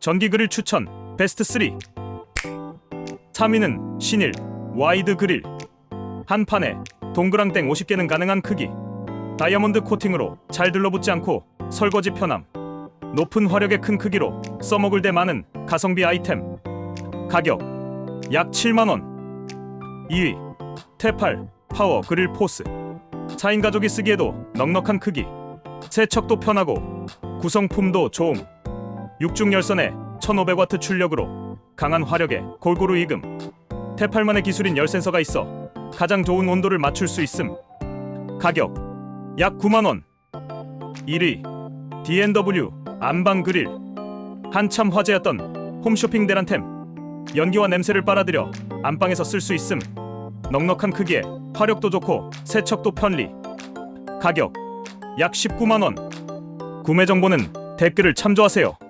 전기 그릴 추천 베스트 3 3위는 신일 와이드 그릴. 한 판에 동그랑땡 50개는 가능한 크기. 다이아몬드 코팅으로 잘 들러붙지 않고 설거지 편함. 높은 화력의 큰 크기로 써먹을 데 많은 가성비 아이템. 가격 약 7만원. 2위 테팔 파워 그릴 포스. 4인 가족이 쓰기에도 넉넉한 크기. 세척도 편하고 구성품도 좋음 6중 열선에 1500와트 출력으로 강한 화력에 골고루 익음 테팔만의 기술인 열 센서가 있어 가장 좋은 온도를 맞출 수 있음. 가격 약 9만원. 1위 D&W 안방 그릴. 한참 화제였던 홈쇼핑 대란템. 연기와 냄새를 빨아들여 안방에서 쓸 수 있음. 넉넉한 크기에 화력도 좋고 세척도 편리. 가격 약 19만원. 구매 정보는 댓글을 참조하세요